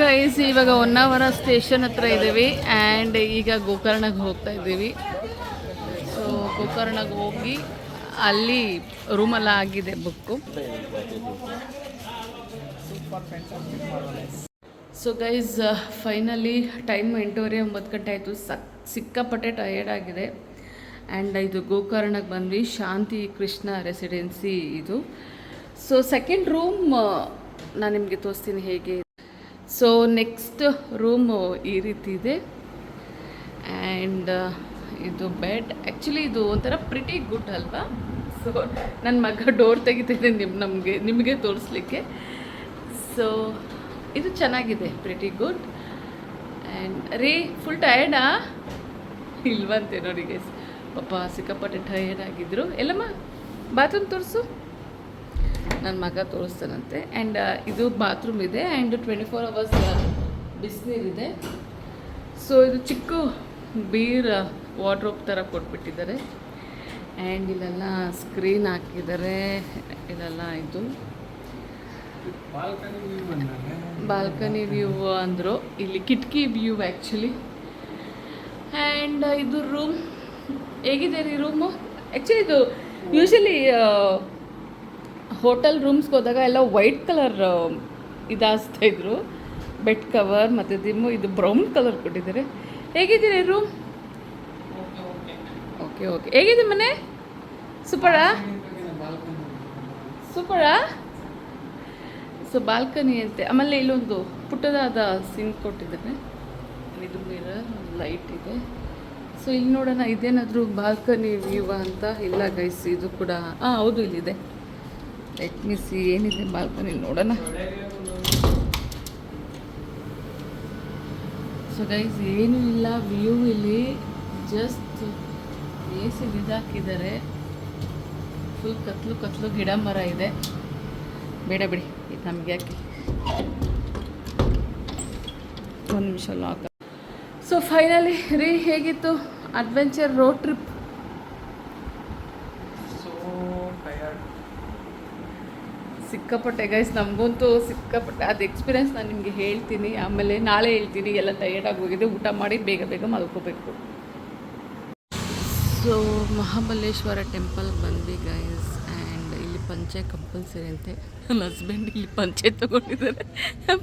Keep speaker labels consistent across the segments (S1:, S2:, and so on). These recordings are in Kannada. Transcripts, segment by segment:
S1: ಗೈಸ್ ಇವಾಗ ಹೊನ್ನಾವರ ಸ್ಟೇಷನ್ ಹತ್ರ ಇದ್ದೀವಿ ಆ್ಯಂಡ್ ಈಗ ಗೋಕರ್ಣಗೆ ಹೋಗ್ತಾ ಇದ್ದೀವಿ. ಸೊ ಗೋಕರ್ಣಗೆ ಹೋಗಿ ಅಲ್ಲಿ ರೂಮೆಲ್ಲ ಆಗಿದೆ book so guys finally time ಎಂಟೂವರೆ ಒಂಬತ್ತು ಗಂಟೆ ಆಯಿತು. ಸಕ್, ಸಿಕ್ಕಾಪಟ್ಟೆ ಟಯರ್ಡ್ ಆಗಿದೆ. ಆ್ಯಂಡ್ ಇದು ಗೋಕರ್ಣಕ್ಕೆ ಬಂದ್ವಿ. ಶಾಂತಿ ಕೃಷ್ಣ ರೆಸಿಡೆನ್ಸಿ ಇದು. ಸೊ ಸೆಕೆಂಡ್ ರೂಮ್ ನಾನು ನಿಮಗೆ ತೋರಿಸ್ತೀನಿ ಹೇಗೆ ಸೊ ನೆಕ್ಸ್ಟ್ ರೂಮು ಈ ರೀತಿ ಇದೆ. ಆ್ಯಂಡ್ ಇದು ಬೆಡ್ ಆ್ಯಕ್ಚುಲಿ ಇದು ಒಂಥರ ಪ್ರಿಟಿ ಗುಡ್ ಅಲ್ವಾ? ಸೊ ನನ್ನ ಮಗ ಡೋರ್ ತೆಗಿತಿದ್ದೆ ನಿಮ್ಮ ನಮಗೆ, ನಿಮಗೆ ತೋರಿಸ್ಲಿಕ್ಕೆ. ಸೊ ಇದು ಚೆನ್ನಾಗಿದೆ ಪ್ರಿಟಿ ಗುಡ್ ಆ್ಯಂಡ್ ರೀ ಫುಲ್ ಟಯರ್ಡಾ ಇಲ್ವಂತೆ ನೋಡಿ ಗೈಸ್ ಪಾಪ ಸಿಕ್ಕಾಪಟ್ಟೆ ಟಯರ್ಡ್ ಆಗಿದ್ರು. ಎಲ್ಲಮ್ಮ ಬಾತ್ರೂಮ್ ತೋರಿಸು. ನನ್ನ ಮಗ ತೋರಿಸ್ತಾನಂತೆ. ಆ್ಯಂಡ್ ಇದು ಬಾತ್ರೂಮ್ ಇದೆ. ಆ್ಯಂಡ್ ಟ್ವೆಂಟಿ ಫೋರ್ ಅವರ್ಸ್ ಬಿಸಿನೀರಿದೆ ಸೊ ಇದು ಚಿಕ್ಕ ಬೀರ್ ವಾರ್ಡ್ರೋಬ್ ಥರ ಕೊಟ್ಬಿಟ್ಟಿದ್ದಾರೆ. ಆ್ಯಂಡ್ ಇಲ್ಲೆಲ್ಲ ಸ್ಕ್ರೀನ್ ಹಾಕಿದ್ದಾರೆ. ಇಲ್ಲೆಲ್ಲ ಇದು. ಬಾಲ್ಕನಿ ವ್ಯೂ ಅಂದರು. ಇಲ್ಲಿ ಕಿಟಕಿ ವ್ಯೂ ಆ್ಯಕ್ಚುಲಿ ಆ್ಯಂಡ್ ಇದು ರೂಮ್ ಹೇಗಿದೆ ರೀ ರೂಮು ಆ್ಯಕ್ಚುಲಿ ಇದು ಯೂಶಲಿ ಹೋಟೆಲ್ ರೂಮ್ಸ್ಗೆ ಹೋದಾಗ ಎಲ್ಲ ವೈಟ್ ಕಲರ್ ಇದಾಸ್ತಾ ಇದ್ರು. ಬೆಡ್ ಕವರ್ ಮತ್ತು ದಿಮ್ಮು, ಇದು ಬ್ರೌನ್ ಕಲರ್ ಕೊಟ್ಟಿದ್ದಾರೆ. ಹೇಗಿದ್ದೀರಿ ರೂಮ್ ಓಕೆ ಓಕೆ ಹೇಗಿದೆ ಮನೆ? ಸೂಪರಾ ಸೂಪರಾ ಸೊ ಬಾಲ್ಕನಿ ಅಂತೆ ಆಮೇಲೆ ಇಲ್ಲೊಂದು ಪುಟ್ಟದಾದ ಸಿನ್ ಕೊಟ್ಟಿದ್ದಾರೆ. ಇದು ಮಿರರ್ ಲೈಟ್ ಇದೆ. ಸೊ ಇಲ್ಲಿ ನೋಡೋಣ ಇದೇನಾದರೂ ಬಾಲ್ಕನಿ ವ್ಯೂವ ಅಂತ? ಇಲ್ಲ ಗೈಸ್ ಇದು ಕೂಡ ಹಾಂ ಹೌದು, ಇಲ್ಲಿದೆ. ಲೆಟ್ ಮಿಸಿ ಏನಿದೆ ಬಾಲ್ಕನಿ ನೋಡೋಣ. ಸೊ ಗೈಸ್ ಏನೂ ಇಲ್ಲ ವ್ಯೂ ಇಲ್ಲಿ ಜಸ್ಟ್ ಎ ಸಿ ಇದಾಕಿದ್ದಾರೆ ಫುಲ್ ಕತ್ಲು ಕತ್ಲು ಗಿಡ ಮರ ಇದೆ. ಬೇಡ ಬಿಡಿ, ಇದು ನಮಗೆ ಯಾಕೆ? ಒಂದು ನಿಮಿಷ ಲಾಕ್ ಸೊ ಫೈನಲಿ ರೀ ಹೇಗಿತ್ತು ಅಡ್ವೆಂಚರ್ ರೋಡ್ ಟ್ರಿಪ್ ಸಿಕ್ಕಾಪಟ್ಟೆ ಗೈಸ್ ನಮಗಂತೂ ಸಿಕ್ಕಾಪಟ್ಟೆ, ಅದು ಎಕ್ಸ್ಪೀರಿಯನ್ಸ್ ನಾನು ನಿಮಗೆ ಹೇಳ್ತೀನಿ. ಆಮೇಲೆ ನಾಳೆ ಹೇಳ್ತೀನಿ, ಎಲ್ಲ ಟೈರ್ಡ್ ಆಗಿ ಹೋಗಿದೆ. ಊಟ ಮಾಡಿ ಬೇಗ ಬೇಗ ಮಲ್ಕೋಬೇಕು. ಸೊ ಮಹಾಬಲೇಶ್ವರ ಟೆಂಪಲ್ ಬಂದ್ವಿ ಗೈಸ್ ಆ್ಯಂಡ್ ಇಲ್ಲಿ ಪಂಚೆ ಕಂಪಲ್ಸರಿ ಅಂತೆ. ನನ್ನ ಹಸ್ಬೆಂಡ್ ಇಲ್ಲಿ ಪಂಚೆ ತೊಗೊಂಡಿದ್ದಾರೆ.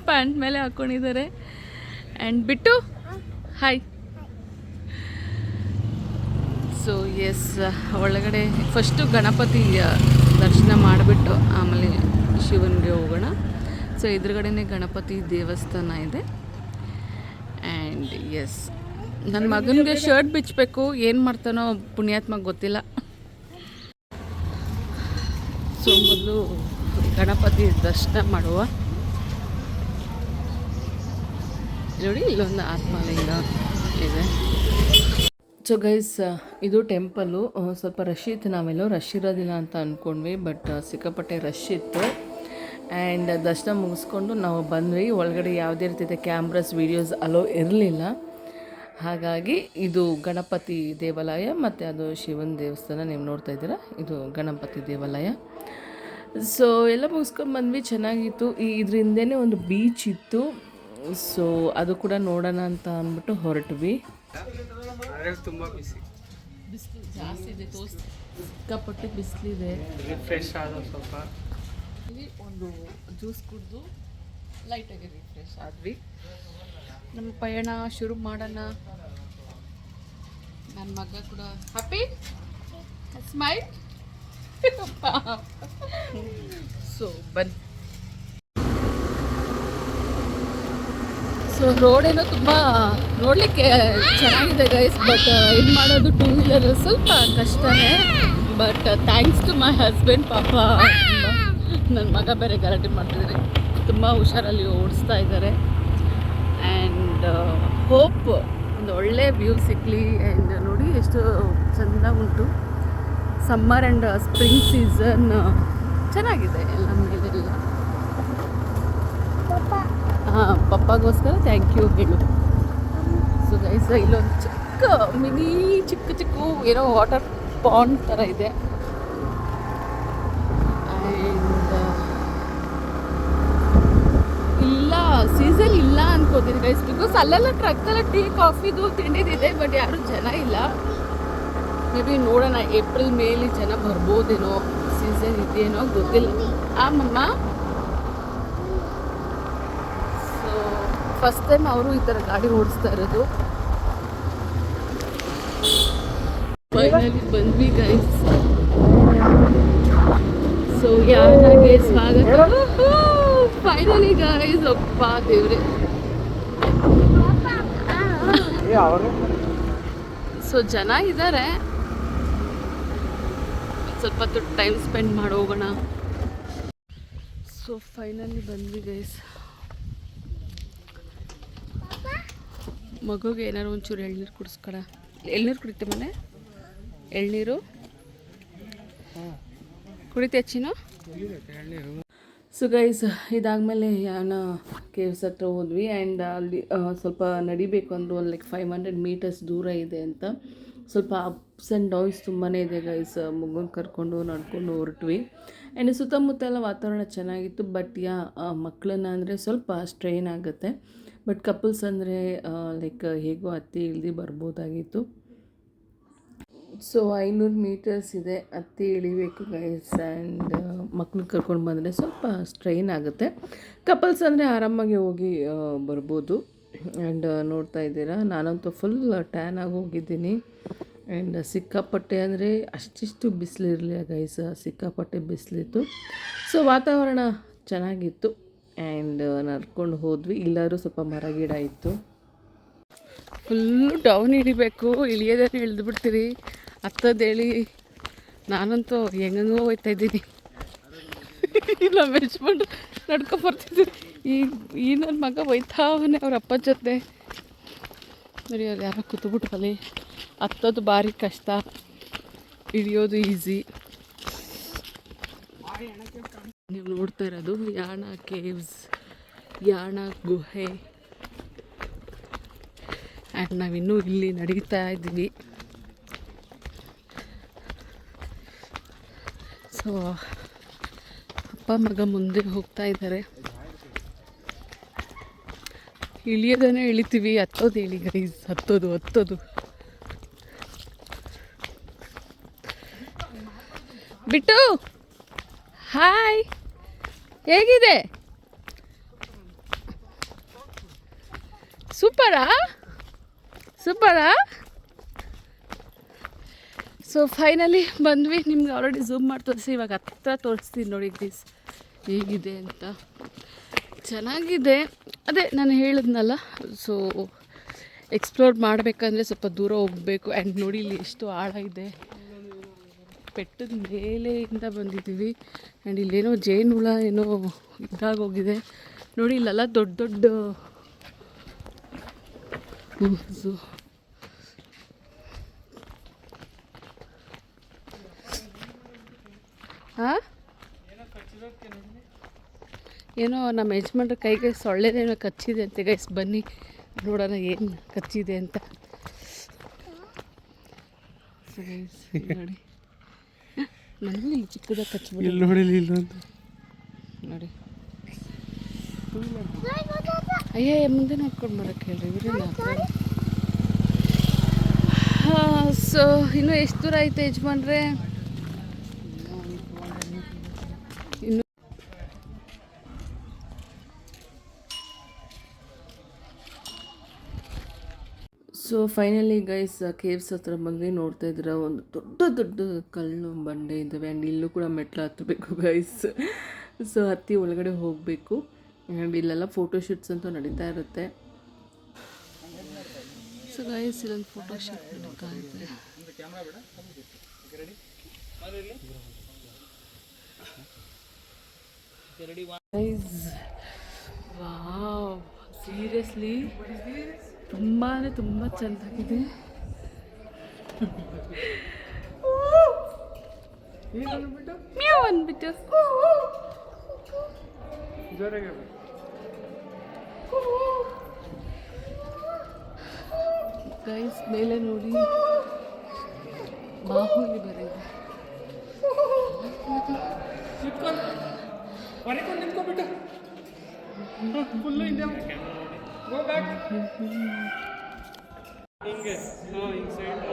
S1: ಪ್ಯಾಂಟ್ ಮೇಲೆ ಹಾಕ್ಕೊಂಡಿದ್ದಾರೆ ಆ್ಯಂಡ್ ಬಿಟ್ಟು? ಹಾಯ್ ಸೊ ಎಸ್ ಒಳಗಡೆ ಫಸ್ಟು ಗಣಪತಿ ದರ್ಶನ ಮಾಡಿಬಿಟ್ಟು ಆಮೇಲೆ ಶಿವನಿಗೆ ಹೋಗೋಣ. ಸೊ ಎದುರುಗಡೆನೇ ಗಣಪತಿ ದೇವಸ್ಥಾನ ಇದೆ. ಆ್ಯಂಡ್ ಎಸ್ ನನ್ನ ಮಗನಿಗೆ ಶರ್ಟ್ ಬಿಚ್ಚಬೇಕು ಏನು ಮಾಡ್ತಾನೋ ಪುಣ್ಯಾತ್ಮ ಗೊತ್ತಿಲ್ಲ. ಸೊ ಮೊದಲು ಗಣಪತಿ ದರ್ಶನ ಮಾಡುವ. ನೋಡಿ, ಇಲ್ಲೊಂದು ಆತ್ಮಲಿಂಗ ಇದೆ. ಸೊ ಗೈಸ್ ಇದು ಟೆಂಪಲ್ಲು ಸ್ವಲ್ಪ ರಶ್ ಇತ್ತು ನಾವೆಲ್ಲೋ. ರಶ್ ಇರೋದಿಲ್ಲ ಅಂತ ಅಂದ್ಕೊಂಡ್ವಿ ಬಟ್ ಸಿಕ್ಕಾಪಟ್ಟೆ ರಶ್ ಇತ್ತು. ಆ್ಯಂಡ್ ದರ್ಶನ ಮುಗಿಸ್ಕೊಂಡು ನಾವು ಬಂದ್ವಿ. ಒಳಗಡೆ ಯಾವುದೇ ರೀತಿಯ ಕ್ಯಾಮ್ರಾಸ್ ವೀಡಿಯೋಸ್ ಅಲೋ ಇರಲಿಲ್ಲ. ಹಾಗಾಗಿ ಇದು ಗಣಪತಿ ದೇವಾಲಯ ಮತ್ತು ಅದು ಶಿವನ ದೇವಸ್ಥಾನ ನೀವು ನೋಡ್ತಾ ಇದ್ದೀರಾ. ಇದು ಗಣಪತಿ ದೇವಾಲಯ. ಸೊ ಎಲ್ಲ ಮುಗಿಸ್ಕೊಂಡು ಬಂದ್ವಿ. ಚೆನ್ನಾಗಿತ್ತು. ಈ ಇದ್ರ ಹಿಂದೆನೇ ಒಂದು ಬೀಚ್ ಇತ್ತು. ಸೊ ಅದು ಕೂಡ ನೋಡೋಣ ಅಂತ ಅಂದ್ಬಿಟ್ಟು ಹೊರಟ್ವಿ.
S2: ತುಂಬ ಬಿಸಿ
S1: ಬಿಸಿಲು ಜಾಸ್ತಿ ಇದೆ ಸಿಕ್ಕಾಪಟ್ಟೆ ಬಿಸಿಲಿದೆ.
S2: ರಿಫ್ರೆಶ್ ಆದ ಸ್ವಲ್ಪ.
S1: ಒಂದು ಜ್ಯೂಸ್ ಕುಡಿದು ಲೈಟಾಗಿ ರಿಫ್ರೆಶ್ ಆದ್ವಿ. ನಮ್ಮ ಪಯಣ ಶುರು ಮಾಡೋಣ. ನನ್ನ ಮಗ ಕೂಡ ಹ್ಯಾಪಿ ಸ್ಮೈಲ್ ಸೊ ಬನ್ನಿ. ಸೊ ರೋಡ್ ಏನೋ ತುಂಬ ನೋಡಲಿಕ್ಕೆ ಚೆನ್ನಾಗಿದೆ ಗೈಸ್ ಬಟ್ ಇದು ಮಾಡೋದು ಟೂ ವೀಲರ್ ಸ್ವಲ್ಪ ಕಷ್ಟನೇ. But thanks to my husband ಪಾಪ ನನ್ನ ಮಗ ಬೇರೆ ಗಲಾಟೆ ಮಾಡ್ತಿದ್ದಾರೆ ತುಂಬ ಹುಷಾರಲ್ಲಿ ಓಡಿಸ್ತಾ ಇದ್ದಾರೆ. ಆ್ಯಂಡ್ ಹೋಪ್ ಒಂದು ಒಳ್ಳೆ ವ್ಯೂ ಸಿಕ್ಕಲಿ ಆ್ಯಂಡ್ ನೋಡಿ ಎಷ್ಟು ಚೆಂದ ಉಂಟು. ಸಮ್ಮರ್ ಆ್ಯಂಡ್ ಸ್ಪ್ರಿಂಗ್ ಸೀಸನ್ ಚೆನ್ನಾಗಿದೆ ಎಲ್ಲ ಮೇಲೆಲ್ಲ. ಹಾಂ ಪಪ್ಪಗೋಸ್ಕರ ಥ್ಯಾಂಕ್ ಯು ಹೇಳು. ಸೊ ಗೈಸ್ ಇಲ್ಲೊಂದು ಚಿಕ್ಕ ಮಿನಿ ಚಿಕ್ಕ ಚಿಕ್ಕ ಏನೋ ವಾಟರ್ ಪಾಂಡ್ ಥರ ಇದೆ ಆ್ಯಂಡ್ ಇಲ್ಲ ಸೀಸನ್ ಇಲ್ಲ ಅನ್ಕೋತೀನಿ ಗೈಸ್ ಬಿಕಾಸ್ ಅಲ್ಲೆಲ್ಲ ಟ್ರಕ್ಕಲ್ಲ ಟೀ ಕಾಫಿದು ತಿಂಡಿದಿದೆ ಬಟ್ ಯಾರು ಜನ ಇಲ್ಲ. ಮೇ ಬಿ ನೋಡೋಣ ಏಪ್ರಿಲ್ ಮೇಲಿ ಜನ ಬರ್ಬೋದೇನೋ ಸೀಸನ್ ಇದೇನೋ ಗೊತ್ತಿಲ್ಲ. ಆಮಮ್ಮ ಸೊ ಫಸ್ಟ್ ಟೈಮ್ ಅವರು ಈ ಥರ ಗಾಡಿ ಓಡಿಸ್ತಾ ಇರೋದು. ಫೈನಲಿ ಬಂದ್ವಿ ಗೈಸ್ ಸೊ ಯಾರಿಗೆ ಸ್ವಾಗತ? ಫೈನಲಿ ಗೈಸ್ ಅಪ್ಪ ದೇವ್ರೆ ಸೊ ಜನ ಇದ್ದಾರೆ ಸ್ವಲ್ಪ ಹೊತ್ತು ಟೈಮ್ ಸ್ಪೆಂಡ್ ಮಾಡಿ ಹೋಗೋಣ. ಸೊ ಫೈನಲಿ ಬಂದ್ವಿ ಗೈಸ್ ಮಗುಗೆ ಏನಾರು ಒಂಚೂರು ಎಳ್ನೀರು ಕುಡಿಸ್ಕೊಳ ಎಳ್ನೀರು ಕುಡಿತೆ ಮನೆ? ಎಳ್ನೀರು? ಕುಡಿತೆ ಚಿನ್ನು ಸೊ ಗೈಸ್ ಇದಾದಮೇಲೆ ಯಾನ ಕೇವ್ಸ್ ಹತ್ರ ಹೋದ್ವಿ ಆ್ಯಂಡ್ ಅಲ್ಲಿ ಸ್ವಲ್ಪ ನಡಿಬೇಕು ಅಂದರು ಒಂದು ಲೈಕ್ ಫೈವ್ ಹಂಡ್ರೆಡ್ ಮೀಟರ್ಸ್ ದೂರ ಇದೆ ಅಂತ. ಸ್ವಲ್ಪ ಅಪ್ಸ್ ಆ್ಯಂಡ್ ಡೌನ್ಸ್ ತುಂಬಾ ಇದೆ ಗೈಸ್ ಮಗುನ ಕರ್ಕೊಂಡು, ನಡ್ಕೊಂಡು ಹೊರಟ್ವಿ. ಆ್ಯಂಡ್ ಸುತ್ತಮುತ್ತ ಎಲ್ಲ ವಾತಾವರಣ ಚೆನ್ನಾಗಿತ್ತು ಬಟ್ ಯಾ ಮಕ್ಕಳನ್ನ ಅಂದರೆ ಸ್ವಲ್ಪ ಸ್ಟ್ರೈನ್ ಆಗುತ್ತೆ. ಬಟ್ ಕಪಲ್ಸ್ ಅಂದರೆ ಲೈಕ್ ಹೇಗೋ ಹತ್ತಿ ಇಳ್ದು ಬರ್ಬೋದಾಗಿತ್ತು. ಸೊ ಐನೂರು ಮೀಟರ್ಸ್ ಇದೆ. ಹತ್ತಿ ಇಳಿಬೇಕು ಗೈಸ್ ಆ್ಯಂಡ್ ಮಕ್ಳು ಕರ್ಕೊಂಡು ಬಂದರೆ ಸ್ವಲ್ಪ ಸ್ಟ್ರೈನ್ ಆಗುತ್ತೆ. ಕಪಲ್ಸ್ ಅಂದರೆ ಆರಾಮಾಗಿ ಹೋಗಿ ಬರ್ಬೋದು. ಆ್ಯಂಡ್ ನೋಡ್ತಾ ಇದ್ದೀರಾ? ನಾನಂತೂ ಫುಲ್ ಟ್ಯಾನ್ ಆಗಿ ಹೋಗಿದ್ದೀನಿ. ಆ್ಯಂಡ್ ಸಿಕ್ಕಾಪಟ್ಟೆ ಅಂದರೆ ಅಷ್ಟಿಷ್ಟು ಬಿಸಿಲಿರಲಿಲ್ಲ ಗೈಸ್ ಸಿಕ್ಕಾಪಟ್ಟೆ ಬಿಸಿಲಿತ್ತು. ಸೊ ವಾತಾವರಣ ಚೆನ್ನಾಗಿತ್ತು. ಆ್ಯಂಡ್ ನಡ್ಕೊಂಡು ಹೋದ್ವಿ. ಇಲ್ಲಾದ್ರೂ ಸ್ವಲ್ಪ ಮರ, ಗಿಡ ಇತ್ತು. Full down ಇಳಿಬೇಕು. ಇಳಿಯೋದನ್ನು ಇಳಿದು ಹೇಳಿ ನಾನಂತೂ ಹೆಂಗಂಗೋ ಹೋಗ್ತಾ ಇದ್ದೀನಿ. ಇಲ್ಲ ಮೆಚ್ಕೊಂಡು ನಡ್ಕೊ ಬರ್ತಿದ್ದೀನಿ. ಈಗ ಈ ನನ್ನ ಮಗ ಹೋಯ್ತಾವನೆ ಅವ್ರ ಅಪ್ಪ ಜೊತೆ. ನೋಡಿ ಅವ್ರು ಯಾರೋ ಕೂತ್ಬಿಟ್ರಲ್ಲಿ. ಹತ್ತೋದು ಭಾರಿ ಕಷ್ಟ. ಹಿಡಿಯೋದು ಈಸಿ ನೀವು ನೋಡ್ತಾ ಇರೋದು ಯಾಣ ಕೇವ್ಸ್ ಯಾಣ ಗುಹೆ. ಆ್ಯಂಡ್ ನಾವಿನ್ನೂ ಇಲ್ಲಿ ನಡೀತಾ ಇದ್ದೀವಿ. ಸೊ ಅಪ್ಪ ಮಗ ಮುಂದೆ ಹೋಗ್ತಾ ಇದ್ದಾರೆ. ಇಳಿಯೋದನ್ನೇ ಇಳಿತೀವಿ, ಹತ್ತೋದು ಹೇಳಿ ಗೈಸ್ ಹತ್ತೋದು ಹತ್ತೋದು. ಬಿಟ್ಟು ಹಾಯ್ ಹೇಗಿದೆ? ಸೂಪರಾ ಸೂಪರಾ ಸೊ ಫೈನಲಿ ಬಂದ್ವಿ. ನಿಮ್ಗೆ ಆಲ್ರೆಡಿ ಝೂಮ್ ಮಾಡಿ ತೋರಿಸಿ. ಇವಾಗ ಹತ್ರ ತೋರಿಸ್ತೀನಿ ನೋಡಿ ಪ್ಲೀಸ್ ಹೇಗಿದೆ ಅಂತ. ಚೆನ್ನಾಗಿದೆ. ಅದೇ, ನಾನು ಹೇಳಿದ್ನಲ್ಲ ಸೊ ಎಕ್ಸ್ಪ್ಲೋರ್ ಮಾಡಬೇಕಂದ್ರೆ ಸ್ವಲ್ಪ ದೂರ ಹೋಗಬೇಕು. ಆ್ಯಂಡ್ ನೋಡಿ, ಇಲ್ಲಿ ಎಷ್ಟು ಆಳ ಇದೆ. ಬೆಟ್ಟದ ಮೇಲೆಯಿಂದ ಬಂದಿದ್ದೀವಿ. ಆ್ಯಂಡ್ ಇಲ್ಲೇನೋ ಜೇನು ಹುಳ ಏನೋ ಇದಾಗೋಗಿದೆ ನೋಡಿ, ಇಲ್ಲೆಲ್ಲ ದೊಡ್ಡ ದೊಡ್ಡ ಹಾಂ ಏನೋ ನಮ್ಮ ಯಜಮಾನ್ರ ಕೈಗೆ ಸೊಳ್ಳೆದೇನೋ ಕಚ್ಚಿದೆ ಅಂತೆ ಗೈಸ್ ಬನ್ನಿ ನೋಡೋಣ ಏನು ಕಚ್ಚಿದೆ ಅಂತ. ನೋಡಿ. ನನಗೂ ಇಲ್ಲಿ ಚಿಕ್ಕದಾಗಿ ಕಚ್ಚಿಬಿಡಿ.
S2: ಇಲ್ಲಿ ನೋಡಿಲ್ಲ ಇಲ್ಲ ಅಂತ
S1: ನೋಡಿ. ಅಯ್ಯ ಮುಂದೆ ನೋಡ್ಕೊಂಡು ಬರೋಕ್ಕೆ ಹೇಳ್ರಿ ಇವ್ರೇನ ಹಾಂ ಸೊ ಇನ್ನೂ ಎಷ್ಟು ದೂರ ಐತೆ ಯಜಮಾನ್ರೆ? ಸೊ ಫೈನಲಿ ಗೈಸ್ ಕೇವ್ಸ್ ಹತ್ರ ಬಂದು ನೋಡ್ತಾ ಇದ್ರೆ ಒಂದು ದೊಡ್ಡ ದೊಡ್ಡ ಕಲ್ಲು ಬಂಡೆ ಇದ್ದಾವೆ ಆ್ಯಂಡ್ ಇಲ್ಲೂ ಕೂಡ ಮೆಟ್ಲು ಹತ್ತಬೇಕು ಗೈಸ್ ಸೊ ಹತ್ತಿ ಒಳಗಡೆ ಹೋಗಬೇಕು. ಆ್ಯಂಡ್ ಇಲ್ಲೆಲ್ಲ ಫೋಟೋಶೂಟ್ಸ್ ಅಂತೂ ನಡೀತಾ ಇರುತ್ತೆ. ಸೊ ಗೈಸ್ ಇಲ್ಲೊಂದು ಫೋಟೋಶೂಟ್ ನಡೀತಾ ಇದೆ. ಗೈಸ್ ವಾವ್ ಸೀರಿಯಸ್ಲಿ ತುಂಬಾ ತುಂಬ ಚೆಂದಾಗಿದೆ ಮ್ಯಾವ್ ಅಂದ್ಬಿಟ್ಟು ಗೈಸ್ ಮೇಲೆ ನೋಡಿ. ಬಾಹುಲಿ ಬರೆಇದೆ
S2: ಹೊರಕೊಂಡು ಫುಲ್ ಫುಲ್ಲು ಹಿಂದೆ ಹಿಂಗೆ ಹಾಂ ಹಿಂಗೆ ಸೈಡ್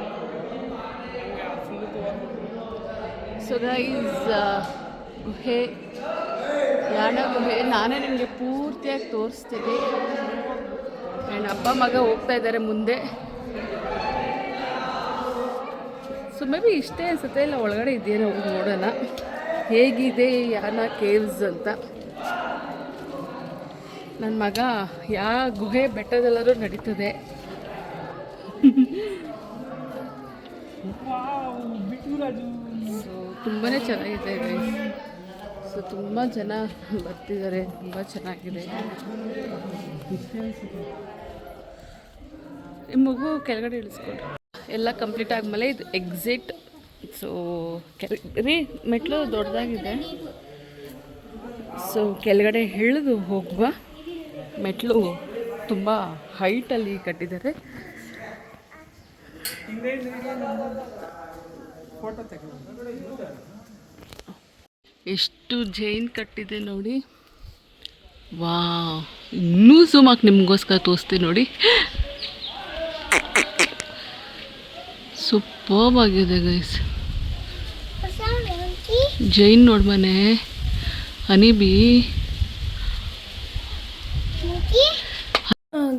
S1: ಸೊ ಗೈಸ್ ಗುಹೆ ಯಾಣ ಗುಹೆ ನಾನೇ ನಿಮಗೆ ಪೂರ್ತಿಯಾಗಿ ತೋರಿಸ್ತೀನಿ. ಆ್ಯಂಡ್ ಅಪ್ಪ ಮಗ ಹೋಗ್ತಾ ಇದ್ದಾರೆ ಮುಂದೆ. ಸೊ ಮೇ ಬಿ ಇಷ್ಟೇ ಅನಿಸುತ್ತೆ ಇಲ್ಲ ಒಳಗಡೆ ಇದೆಯೇನೋ ಹೋಗಿ ನೋಡೋಣ. ಹೇಗಿದೆ ಯಾನ ಕೇವ್ಸ್ ಅಂತ. ನನ್ನ ಮಗ ಯಾವ ಗುಹೆ ಬೆಟ್ಟದೆಲ್ಲರೂ ನಡೀತದೆ. ಸೊ ತುಂಬಾ ಚೆನ್ನಾಗಿದೆ ಗೈಸ್ ಸೊ ತುಂಬ ಜನ ಬರ್ತಿದ್ದಾರೆ ತುಂಬ ಚೆನ್ನಾಗಿದೆ. ಈ ಮಗು ಕೆಳಗಡೆ ಇಳಿಸ್ಕೊಡ್ರಿ. ಎಲ್ಲ ಕಂಪ್ಲೀಟ್ ಆದಮೇಲೆ ಇದು ಎಕ್ಸಿಟ್ ಸೊ ರೀ ಮೆಟ್ಲು ದೊಡ್ಡದಾಗಿದೆ. ಸೊ ಕೆಳಗಡೆ ಹೇಳಿದು ಹೋಗುವ. ಮೆಟ್ಲು ತುಂಬ ಹೈಟಲ್ಲಿ ಕಟ್ಟಿದ್ದಾರೆ. ಎಷ್ಟು ಜೈನ್ ಕಟ್ಟಿದೆ ನೋಡಿ. ವಾ ಇನ್ನೂ ಸುಮಾಕ್ ನಿಮಗೋಸ್ಕರ ತೋರಿಸ್ತೀನಿ ನೋಡಿ. ಸೂಪರ್ಬ್ ಆಗಿದೆ ಗೈಸ್ ಜೈನ್ ನೋಡ್ಮನೆ ಹನಿಬಿ.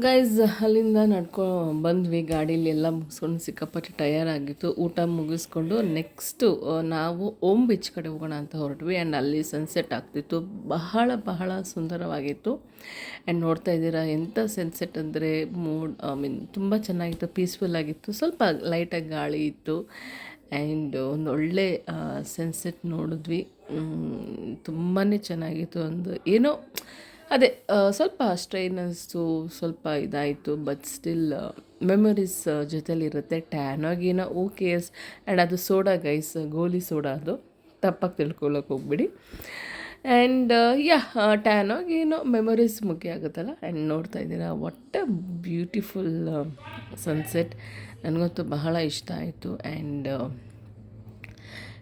S1: ಗೈಸ್ ಅಲ್ಲಿಂದ ನಡ್ಕೊ ಬಂದ್ವಿ. ಗಾಡೀಲಿ ಎಲ್ಲ ಮುಗಿಸ್ಕೊಂಡು ಸಿಕ್ಕಾಪಟ್ಟೆ ಟಯರ್ ಆಗಿತ್ತು. ಊಟ ಮುಗಿಸ್ಕೊಂಡು ನೆಕ್ಸ್ಟು ನಾವು ಓಮ್ ಬೀಚ್ ಕಡೆ ಹೋಗೋಣ ಅಂತ ಹೊರಟ್ವಿ. ಆ್ಯಂಡ್ ಅಲ್ಲಿ ಸನ್ಸೆಟ್ ಆಗ್ತಿತ್ತು. ಬಹಳ ಬಹಳ ಸುಂದರವಾಗಿತ್ತು. ಆ್ಯಂಡ್ ನೋಡ್ತಾ ಇದ್ದೀರಾ ಎಂಥ ಸನ್ಸೆಟ್ ಅಂದರೆ ಮೂಡ್ ಐ ಮೀನ್ ತುಂಬ ಚೆನ್ನಾಗಿತ್ತು ಪೀಸ್ಫುಲ್ ಆಗಿತ್ತು. ಸ್ವಲ್ಪ ಲೈಟಾಗಿ ಗಾಳಿ ಇತ್ತು. ಆ್ಯಂಡ್ ಒಂದು ಒಳ್ಳೆ ಸನ್ಸೆಟ್ ನೋಡಿದ್ವಿ. ತುಂಬಾ ಚೆನ್ನಾಗಿತ್ತು. ಒಂದು, ಏನೋ ಅದೇ ಸ್ವಲ್ಪ ಸ್ಟ್ರೈನ್ ಅನಿಸ್ತು ಸ್ವಲ್ಪ ಇದಾಯಿತು ಬಟ್ ಸ್ಟಿಲ್ ಮೆಮೊರೀಸ್ ಜೊತೆಲಿರುತ್ತೆ. ಟ್ಯಾನ್ ಓಕೆ ಎಸ್ ಆ್ಯಂಡ್ ಅದು ಸೋಡಾ ಗೈಸ್ ಗೋಲಿ ಸೋಡಾ ಅದು. ತಪ್ಪಾಗಿ ತಿಳ್ಕೊಳ್ಳೋಕೆ ಹೋಗ್ಬಿಡಿ. ಆ್ಯಂಡ್ ಯಾ ಟ್ಯಾನ್ ಏನೋ ಮೆಮೊರೀಸ್ ಮುಖ್ಯ ಆಗುತ್ತಲ್ಲ? ಆ್ಯಂಡ್ ನೋಡ್ತಾ ಇದ್ದೀರಾ ವಾಟ್ ಅ ಬ್ಯೂಟಿಫುಲ್ ಸನ್ಸೆಟ್ ನನಗಂತೂ ಬಹಳ ಇಷ್ಟ ಆಯಿತು. ಆ್ಯಂಡ್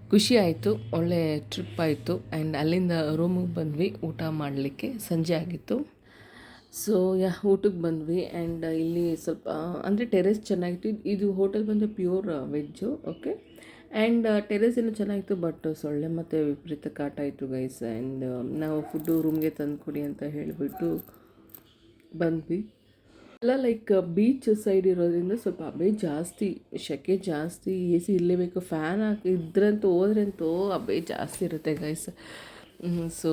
S1: ಖುಷಿ ಆಯಿತು, ಒಳ್ಳೆ ಟ್ರಿಪ್ ಆಯಿತು ಆ್ಯಂಡ್ ಅಲ್ಲಿಂದ ರೂಮಿಗೆ ಬಂದ್ವಿ, ಊಟ ಮಾಡಲಿಕ್ಕೆ ಸಂಜೆ ಆಗಿತ್ತು. ಸೊ ಯಾ, ಊಟಕ್ಕೆ ಬಂದ್ವಿ ಆ್ಯಂಡ್ ಇಲ್ಲಿ ಸ್ವಲ್ಪ, ಅಂದರೆ ಟೆರೆಸ್ ಚೆನ್ನಾಗಿತ್ತು. ಇದು- ಹೋಟೆಲ್ ಬಂದು pure veg okay and terrace ಏನು ಚೆನ್ನಾಗಿತ್ತು ಬಟ್ ಸೊಳ್ಳೆ ಮತ್ತು ವಿಪರೀತ ಕಾಟ ಇತ್ತು ಗೈಸ್ ಆ್ಯಂಡ್ ನಾವು ಫುಡ್ಡು ರೂಮ್ಗೆ ತಂದುಕೊಡಿ ಅಂತ ಹೇಳಿಬಿಟ್ಟು ಬಂದ್ವಿ. ಎಲ್ಲ ಲೈಕ್ ಬೀಚ್ ಸೈಡ್ ಇರೋದ್ರಿಂದ ಸ್ವಲ್ಪ ಅಬ್ಬೆ ಜಾಸ್ತಿ ಸೆಕೆ ಜಾಸ್ತಿ ಎ ಸಿ ಇರಲೇಬೇಕು ಫ್ಯಾನ್ ಹಾಕಿ ಇದ್ರಂತೂ ಹೋದ್ರಂತೂ ಅಬ್ಬೆ ಜಾಸ್ತಿ ಇರುತ್ತೆ ಗೈಸ್ ಸೊ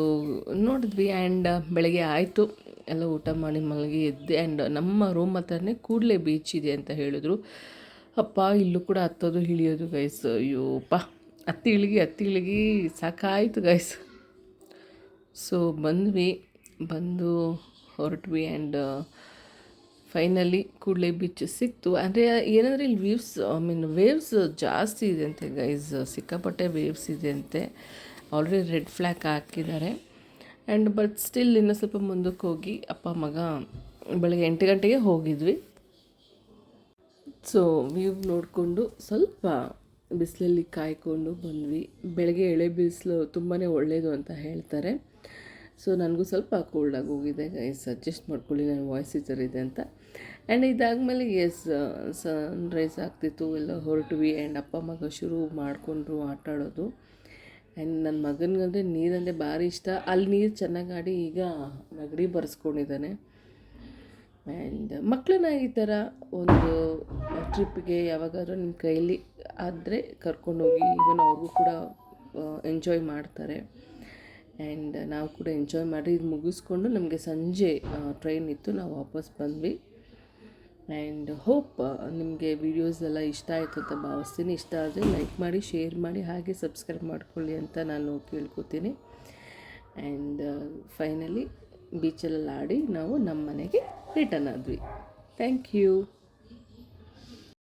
S1: ನೋಡಿದ್ವಿ ಆ್ಯಂಡ್ ಬೆಳಗ್ಗೆ ಆಯಿತು. ಎಲ್ಲ ಊಟ ಮಾಡಿ ಮಲಗಿ ಎದ್ದೆ ಆ್ಯಂಡ್ ನಮ್ಮ ರೂಮ್ ಹತ್ರನೇ ಕೂಡಲೇ ಬೀಚ್ ಇದೆ ಅಂತ ಹೇಳಿದ್ರು. ಅಪ್ಪ, ಇಲ್ಲೂ ಕೂಡ ಹತ್ತೋದು ಇಳಿಯೋದು ಗೈಸ್ ಅಯ್ಯೋಪ್ಪ ಹತ್ತಿ ಇಳಿಗಿ ಹತ್ತಿ ಇಳಿಗಿ, ಸಾಕಾಯಿತು ಗೈಸ್ ಸೊ ಬಂದ್ವಿ. ಬಂದು ಹೊರಟ್ವಿ ಆ್ಯಂಡ್ ಫೈನಲಿ ಕೂಡಲೇ ಬೀಚ್ ಸಿಕ್ತು. ಅಂದರೆ ಏನಂದರೆ ಇಲ್ಲಿ ವೇವ್ಸ್ ಐ ಮೀನ್ ವೇವ್ಸ್ ಜಾಸ್ತಿ ಇದೆ ಅಂತೆ ಗೈಸ್ ಸಿಕ್ಕಾಪಟ್ಟೆ ವೇವ್ಸ್ ಇದೆ ಅಂತೆ. ಆಲ್ರೆಡಿ ರೆಡ್ ಫ್ಲ್ಯಾಕ್ ಹಾಕಿದ್ದಾರೆ. ಆ್ಯಂಡ್ ಬಟ್ ಸ್ಟಿಲ್ ಇನ್ನೂ ಸ್ವಲ್ಪ ಮುಂದಕ್ಕೆ ಹೋಗಿ ಅಪ್ಪ, ಮಗ ಬೆಳಗ್ಗೆ ಎಂಟು ಗಂಟೆಗೆ ಹೋಗಿದ್ವಿ. ಸೊ ವ್ಯೂ ನೋಡಿಕೊಂಡು ಸ್ವಲ್ಪ ಬಿಸಿಲಲ್ಲಿ ಕಾಯ್ಕೊಂಡು ಬಂದ್ವಿ. ಬೆಳಗ್ಗೆ ಎಳೆ ಬಿಸಿಲು ತುಂಬಾ ಒಳ್ಳೆಯದು ಅಂತ ಹೇಳ್ತಾರೆ. ಸೊ ನನಗೂ ಸ್ವಲ್ಪ ಕೋಲ್ಡಾಗಿ ಹೋಗಿದೆ ಗೈಸ್ ಅಡ್ಜಸ್ಟ್ ಮಾಡ್ಕೊಳ್ಳಿ, ನನ್ನ ವಾಯ್ಸ್ ಈ ಥರ ಇದೆ ಅಂತ. ಆ್ಯಂಡ್ ಇದಾದಮೇಲೆ ಎಸ್ ಸನ್ರೈಸ್ ಆಗ್ತಿತ್ತು. ಎಲ್ಲ ಹೊರಟ್ವಿ ಆ್ಯಂಡ್ ಅಪ್ಪ ಮಗ ಶುರು ಮಾಡಿಕೊಂಡ್ರು ಆಟ ಆಡೋದು. ಆ್ಯಂಡ್ ನನ್ನ ಮಗನಿಗಂದರೆ ನೀರಂದರೆ ಭಾರಿ ಇಷ್ಟ. ಅಲ್ಲಿ ನೀರು ಚೆನ್ನಾಗಿ ಆಡಿ ಈಗ ನಗಡಿ ಬರೆಸ್ಕೊಂಡಿದ್ದಾನೆ. ಆ್ಯಂಡ್ ಮಕ್ಕಳನ್ನ ಈ ಥರ ಒಂದು ಟ್ರಿಪ್ಗೆ ಯಾವಾಗಾದ್ರೂ ನಿಮ್ಮ ಕೈಯಲ್ಲಿ ಆದರೆ ಕರ್ಕೊಂಡೋಗಿ ಈವನ್ ಅವ್ರಿಗೂ ಕೂಡ ಎಂಜಾಯ್ ಮಾಡ್ತಾರೆ. ಆ್ಯಂಡ್ ನಾವು ಕೂಡ ಎಂಜಾಯ್ ಮಾಡಿ ಇದು ಮುಗಿಸ್ಕೊಂಡು ನಮಗೆ ಸಂಜೆ ಟ್ರೈನ್ ಇತ್ತು. ನಾವು ವಾಪಸ್ ಬಂದ್ವಿ. ಆ್ಯಂಡ್ ಹೋಪ್ ನಿಮಗೆ ವೀಡಿಯೋಸ್ ಎಲ್ಲ ಇಷ್ಟ ಆಯಿತು ಅಂತ ಭಾವಿಸ್ತೀನಿ. ಇಷ್ಟ ಆದರೆ ಲೈಕ್ ಮಾಡಿ ಶೇರ್ ಮಾಡಿ, ಹಾಗೆ ಸಬ್ಸ್ಕ್ರೈಬ್ ಮಾಡ್ಕೊಳ್ಳಿ ಅಂತ ನಾನು ಕೇಳ್ಕೊತೀನಿ. ಆ್ಯಂಡ್ ಫೈನಲಿ ಬೀಚಲ್ಲಿ ಆಡಿ ನಾವು ನಮ್ಮ ಮನೆಗೆ ರಿಟರ್ನ್ ಆದ್ವಿ. Thank you